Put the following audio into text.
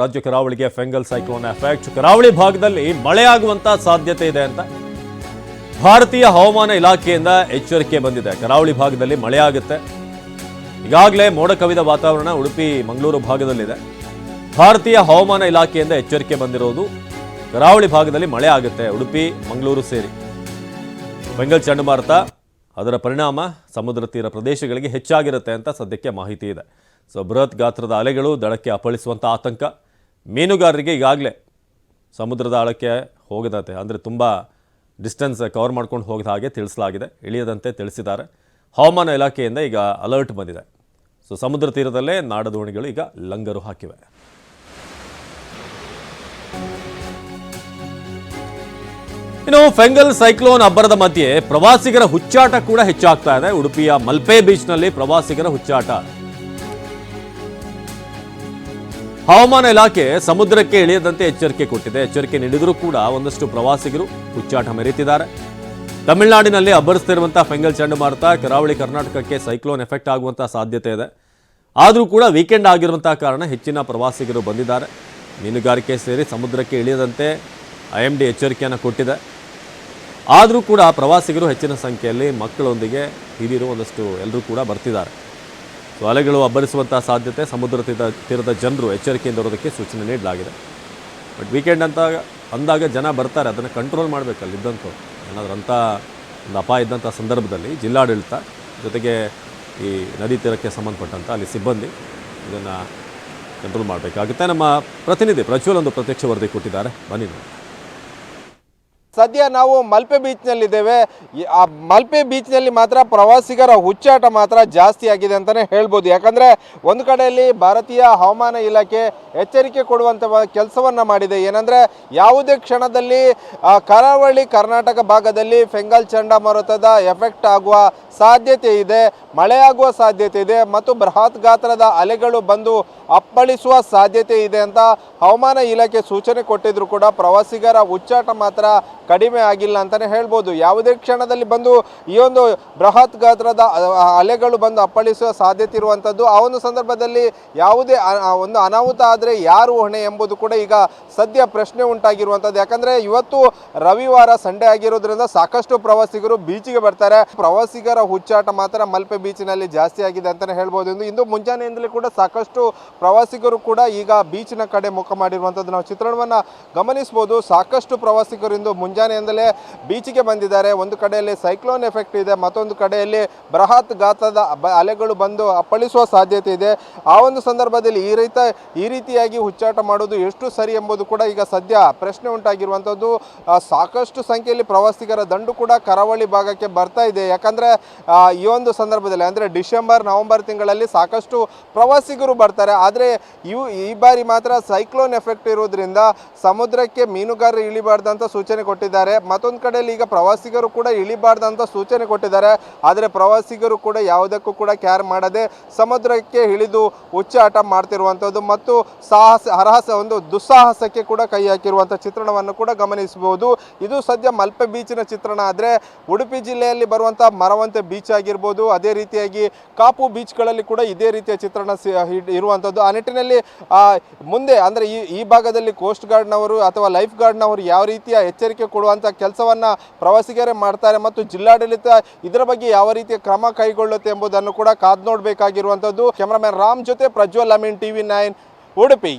ರಾಜ್ಯ ಕರಾವಳಿಗೆ Fengal cyclone effect. ಕರಾವಳಿ ಭಾಗದಲ್ಲಿ ಮಳೆಯಾಗುವಂತ ಸಾಧ್ಯತೆ ಇದೆ ಅಂತ ಭಾರತೀಯ ಹವಾಮಾನ ಇಲಾಖೆಯಿಂದ ಎಚ್ಚರಿಕೆ ಬಂದಿದೆ. ಕರಾವಳಿ ಭಾಗದಲ್ಲಿ ಮಳೆಯಾಗುತ್ತೆ. ಈಗಾಗಲೇ ಮೋಡ ಕವಿದ ವಾತಾವರಣ ಉಡುಪಿ, ಮಂಗಳೂರು ಭಾಗದಲ್ಲಿದೆ. ಭಾರತೀಯ ಹವಾಮಾನ ಇಲಾಖೆಯಿಂದ ಎಚ್ಚರಿಕೆ ಬಂದಿರೋದು ಕರಾವಳಿ ಭಾಗದಲ್ಲಿ ಮಳೆ ಆಗುತ್ತೆ ಉಡುಪಿ, ಮಂಗಳೂರು ಸೇರಿ. ಬೆಂಗಲ್ ಚಂಡಮಾರುತ, ಅದರ ಪರಿಣಾಮ ಸಮುದ್ರ ತೀರ ಪ್ರದೇಶಗಳಿಗೆ ಹೆಚ್ಚಾಗಿರುತ್ತೆ ಅಂತ ಸದ್ಯಕ್ಕೆ ಮಾಹಿತಿ ಇದೆ. ಸೊ, ಬೃಹತ್ ಗಾತ್ರದ ಅಲೆಗಳು ದಡಕ್ಕೆ ಅಪ್ಪಳಿಸುವಂಥ ಆತಂಕ. ಮೀನುಗಾರರಿಗೆ ಈಗಾಗಲೇ ಸಮುದ್ರದ ಆಳಕ್ಕೆ ಹೋಗದಂತೆ, ಅಂದರೆ ತುಂಬ ಡಿಸ್ಟೆನ್ಸ್ ಕವರ್ ಮಾಡ್ಕೊಂಡು ಹೋಗದ ಹಾಗೆ ತಿಳಿಸಲಾಗಿದೆ. ಇಳಿಯದಂತೆ ತಿಳಿಸಿದ್ದಾರೆ. ಹವಾಮಾನ ಇಲಾಖೆಯಿಂದ ಈಗ ಅಲರ್ಟ್ ಬಂದಿದೆ. ಸೊ ಸಮುದ್ರ ತೀರದಲ್ಲೇ ನಾಡದೋಣಿಗಳು ಈಗ ಲಂಗರು ಹಾಕಿವೆ. ಇನ್ನು ಫೆಂಗಲ್ ಸೈಕ್ಲೋನ್ ಅಬ್ಬರದ ಮಧ್ಯೆ ಪ್ರವಾಸಿಗರ ಹುಚ್ಚಾಟ ಕೂಡ ಹೆಚ್ಚಾಗ್ತಾ ಇದೆ. ಉಡುಪಿಯ ಮಲ್ಪೆ ಬೀಚ್ನಲ್ಲಿ ಪ್ರವಾಸಿಗರ ಹುಚ್ಚಾಟ. ಹವಾಮಾನ ಇಲಾಖೆ ಸಮುದ್ರಕ್ಕೆ ಇಳಿಯದಂತೆ ಎಚ್ಚರಿಕೆ ಕೊಟ್ಟಿದೆ. ಎಚ್ಚರಿಕೆ ನೀಡಿದರೂ ಕೂಡ ಒಂದಷ್ಟು ಪ್ರವಾಸಿಗರು ಹುಚ್ಚಾಟ ಮೆರೆಯುತ್ತಿದ್ದಾರೆ. ತಮಿಳುನಾಡಿನಲ್ಲಿ ಅಬ್ಬರಿಸ್ತಿರುವಂತಹ ಫೆಂಗಲ್ ಚಂಡಮಾರುತ ಕರಾವಳಿ ಕರ್ನಾಟಕಕ್ಕೆ ಸೈಕ್ಲೋನ್ ಎಫೆಕ್ಟ್ ಆಗುವಂತಹ ಸಾಧ್ಯತೆ ಇದೆ. ಆದರೂ ಕೂಡ ವೀಕೆಂಡ್ ಆಗಿರುವಂತಹ ಕಾರಣ ಹೆಚ್ಚಿನ ಪ್ರವಾಸಿಗರು ಬಂದಿದ್ದಾರೆ. ಮೀನುಗಾರಿಕೆ ಸೇರಿ ಸಮುದ್ರಕ್ಕೆ ಇಳಿಯದಂತೆ ಐ ಎಂ ಡಿ ಎಚ್ಚರಿಕೆಯನ್ನು ಕೊಟ್ಟಿದೆ. ಆದರೂ ಕೂಡ ಪ್ರವಾಸಿಗರು ಹೆಚ್ಚಿನ ಸಂಖ್ಯೆಯಲ್ಲಿ ಮಕ್ಕಳೊಂದಿಗೆ ಹಿರಿಯರು ಒಂದಷ್ಟು ಎಲ್ಲರೂ ಕೂಡ ಬರ್ತಿದ್ದಾರೆ. ಸೊ ಅಲೆಗಳು ಅಬ್ಬರಿಸುವಂಥ ಸಾಧ್ಯತೆ, ಸಮುದ್ರ ತೀರ, ತೀರದ ಜನರು ಎಚ್ಚರಿಕೆಯಿಂದ ಇರೋದಕ್ಕೆ ಸೂಚನೆ ನೀಡಲಾಗಿದೆ. ಬಟ್ ವೀಕೆಂಡ್ ಅಂತ ಅಂದಾಗ ಜನ ಬರ್ತಾರೆ, ಅದನ್ನು ಕಂಟ್ರೋಲ್ ಮಾಡಬೇಕಲ್ಲ ಇದ್ದಂಥವ್ರು ಏನಾದರೂ ಅಂಥ ಒಂದು ಅಪಾಯ ಇದ್ದಂಥ ಸಂದರ್ಭದಲ್ಲಿ ಜಿಲ್ಲಾಡಳಿತ ಜೊತೆಗೆ ಈ ನದಿ ತೀರಕ್ಕೆ ಸಂಬಂಧಪಟ್ಟಂಥ ಅಲ್ಲಿ ಸಿಬ್ಬಂದಿ ಇದನ್ನು ಕಂಟ್ರೋಲ್ ಮಾಡಬೇಕಾಗುತ್ತೆ. ನಮ್ಮ ಪ್ರತಿನಿಧಿ ಪ್ರಜ್ವಲ್ ಒಂದು ಪ್ರತ್ಯಕ್ಷ ವರದಿ ಕೊಟ್ಟಿದ್ದಾರೆ. ಬನ್ನಿ ಸದ್ಯ ನಾವು ಮಲ್ಪೆ ಬೀಚ್ನಲ್ಲಿದ್ದೇವೆ. ಆ ಮಲ್ಪೆ ಬೀಚ್ನಲ್ಲಿ ಮಾತ್ರ ಪ್ರವಾಸಿಗರ ಹುಚ್ಚಾಟ ಮಾತ್ರ ಜಾಸ್ತಿ ಆಗಿದೆ ಅಂತಲೇ ಹೇಳ್ಬೋದು. ಯಾಕಂದರೆ ಒಂದು ಕಡೆಯಲ್ಲಿ ಭಾರತೀಯ ಹವಾಮಾನ ಇಲಾಖೆ ಎಚ್ಚರಿಕೆ ಕೊಡುವಂಥ ಕೆಲಸವನ್ನು ಮಾಡಿದೆ. ಏನಂದರೆ ಯಾವುದೇ ಕ್ಷಣದಲ್ಲಿ ಕರಾವಳಿ ಕರ್ನಾಟಕ ಭಾಗದಲ್ಲಿ ಫೆಂಗಲ್ ಚಂಡಮಾರುತದ ಎಫೆಕ್ಟ್ ಆಗುವ ಸಾಧ್ಯತೆ ಇದೆ ಮಳೆಯಾಗುವ ಸಾಧ್ಯತೆ ಇದೆ, ಮತ್ತು ಬೃಹತ್ ಗಾತ್ರದ ಅಲೆಗಳು ಬಂದು ಅಪ್ಪಳಿಸುವ ಸಾಧ್ಯತೆ ಇದೆ ಅಂತ ಹವಾಮಾನ ಇಲಾಖೆ ಸೂಚನೆ ಕೊಟ್ಟಿದ್ರು ಕೂಡ ಪ್ರವಾಸಿಗರ ಹುಚ್ಚಾಟ ಮಾತ್ರ ಕಡಿಮೆ ಆಗಿಲ್ಲ ಅಂತಲೇ ಹೇಳ್ಬೋದು. ಯಾವುದೇ ಕ್ಷಣದಲ್ಲಿ ಬಂದು ಈ ಒಂದು ಬೃಹತ್ ಗಾತ್ರದ ಅಲೆಗಳು ಬಂದು ಅಪ್ಪಳಿಸುವ ಸಾಧ್ಯತೆ ಇರುವಂಥದ್ದು. ಆ ಒಂದು ಸಂದರ್ಭದಲ್ಲಿ ಯಾವುದೇ ಒಂದು ಅನಾಹುತ ಆದರೆ ಯಾರು ಹೊಣೆ ಎಂಬುದು ಕೂಡ ಈಗ ಸದ್ಯ ಪ್ರಶ್ನೆ ಉಂಟಾಗಿರುವಂಥದ್ದು. ಯಾಕಂದರೆ ಇವತ್ತು ರವಿವಾರ ಸಂಡೇ ಆಗಿರೋದ್ರಿಂದ ಸಾಕಷ್ಟು ಪ್ರವಾಸಿಗರು ಬೀಚಿಗೆ ಬರ್ತಾರೆ. ಪ್ರವಾಸಿಗರ ಹುಚ್ಚಾಟ ಮಾತ್ರ ಮಲ್ಪೆ ಬೀಚಿನಲ್ಲಿ ಜಾಸ್ತಿ ಆಗಿದೆ ಅಂತಲೇ ಹೇಳ್ಬೋದು. ಇಂದು ಇಂದು ಮುಂಜಾನೆಯಿಂದಲೇ ಕೂಡ ಸಾಕಷ್ಟು ಪ್ರವಾಸಿಗರು ಕೂಡ ಈಗ ಬೀಚ್ನ ಕಡೆ ಮುಖ ಮಾಡಿರುವಂಥದ್ದು ನಾವು ಚಿತ್ರಣವನ್ನು ಗಮನಿಸ್ಬೋದು. ಸಾಕಷ್ಟು ಪ್ರವಾಸಿಗರು ಇಂದು ಮುಂಜಾನೆಯಿಂದಲೇ ಬೀಚಿಗೆ ಬಂದಿದ್ದಾರೆ. ಒಂದು ಕಡೆಯಲ್ಲಿ ಸೈಕ್ಲೋನ್ ಎಫೆಕ್ಟ್ ಇದೆ, ಮತ್ತೊಂದು ಕಡೆಯಲ್ಲಿ ಬೃಹತ್ ಗಾತ್ರದ ಅಲೆಗಳು ಬಂದು ಅಪ್ಪಳಿಸುವ ಸಾಧ್ಯತೆ ಇದೆ. ಆ ಒಂದು ಸಂದರ್ಭದಲ್ಲಿ ಈ ರೀತಿ, ಈ ರೀತಿಯಾಗಿ ಹುಚ್ಚಾಟ ಮಾಡೋದು ಎಷ್ಟು ಸರಿ ಎಂಬುದು ಕೂಡ ಈಗ ಸದ್ಯ ಪ್ರಶ್ನೆ ಉಂಟಾಗಿರುವಂಥದ್ದು. ಸಾಕಷ್ಟು ಸಂಖ್ಯೆಯಲ್ಲಿ ಪ್ರವಾಸಿಗರ ದಂಡು ಕೂಡ ಕರಾವಳಿ ಭಾಗಕ್ಕೆ ಬರ್ತಾ ಇದೆ. ಯಾಕಂದರೆ ಈ ಒಂದು ಸಂದರ್ಭದಲ್ಲಿ, ಅಂದರೆ ಡಿಸೆಂಬರ್, ನವೆಂಬರ್ ತಿಂಗಳಲ್ಲಿ ಸಾಕಷ್ಟು ಪ್ರವಾಸಿಗರು ಬರ್ತಾರೆ. ಆದರೆ ಇವು, ಈ ಬಾರಿ ಮಾತ್ರ ಸೈಕ್ಲೋನ್ ಎಫೆಕ್ಟ್ ಇರೋದ್ರಿಂದ ಸಮುದ್ರಕ್ಕೆ ಮೀನುಗಾರರು ಇಳಿಬಾರ್ದಂತ ಸೂಚನೆ ಕೊಟ್ಟಿದ್ದಾರೆ ಮತ್ತೊಂದು ಕಡೆಯಲ್ಲಿ ಈಗ ಪ್ರವಾಸಿಗರು ಕೂಡ ಇಳಿಬಾರ್ದಂತ ಸೂಚನೆ ಕೊಟ್ಟಿದ್ದಾರೆ. ಆದರೆ ಪ್ರವಾಸಿಗರು ಕೂಡ ಯಾವುದಕ್ಕೂ ಕೂಡ ಕ್ಯಾರ್ ಮಾಡದೆ ಸಮುದ್ರಕ್ಕೆ ಇಳಿದು ಹುಚ್ಚಾಟ ಮಾಡ್ತಿರುವಂಥದ್ದು ಮತ್ತು ಸಾಹಸ, ಹರಹಸ, ಒಂದು ದುಸ್ಸಾಹಸಕ್ಕೆ ಕೂಡ ಕೈ ಹಾಕಿರುವಂಥ ಚಿತ್ರಣವನ್ನು ಕೂಡ ಗಮನಿಸಬಹುದು. ಇದು ಸದ್ಯ ಮಲ್ಪೆ ಬೀಚಿನ ಚಿತ್ರಣ ಆದರೆ ಉಡುಪಿ ಜಿಲ್ಲೆಯಲ್ಲಿ ಬರುವಂಥ ಮರವಂತೆ ಬೀಚ್ ಆಗಿರ್ಬೋದು, ಅದೇ ರೀತಿಯಾಗಿ ಕಾಪು ಬೀಚ್ಗಳಲ್ಲಿ ಕೂಡ ಇದೇ ರೀತಿಯ ಚಿತ್ರಣ ಇರುವಂಥದ್ದು ಆ ನಿಟ್ಟಿನಲ್ಲಿ ಮುಂದೆ ಅಂದರೆ ಈ ಈ ಭಾಗದಲ್ಲಿ ಕೋಸ್ಟ್ ಗಾರ್ಡ್ನವರು ಅಥವಾ ಲೈಫ್ ಗಾರ್ಡ್ನವರು ಯಾವ ರೀತಿಯ ಎಚ್ಚರಿಕೆ ಕೊಡುವಂಥ ಕೆಲಸವನ್ನು ಪ್ರವಾಸಿಗರೇ ಮಾಡ್ತಾರೆ ಮತ್ತು ಜಿಲ್ಲಾಡಳಿತ ಇದರ ಬಗ್ಗೆ ಯಾವ ರೀತಿಯ ಕ್ರಮ ಕೈಗೊಳ್ಳುತ್ತೆ ಎಂಬುದನ್ನು ಕೂಡ ಕಾದು ನೋಡಬೇಕಾಗಿರುವಂಥದ್ದು. ಕ್ಯಾಮರಾಮ್ಯಾನ್ ರಾಮ್ ಜೊತೆ ಪ್ರಜ್ವಲ್ ಅಮೀನ್ ಟಿವಿ ನೈನ್ ಉಡುಪಿ.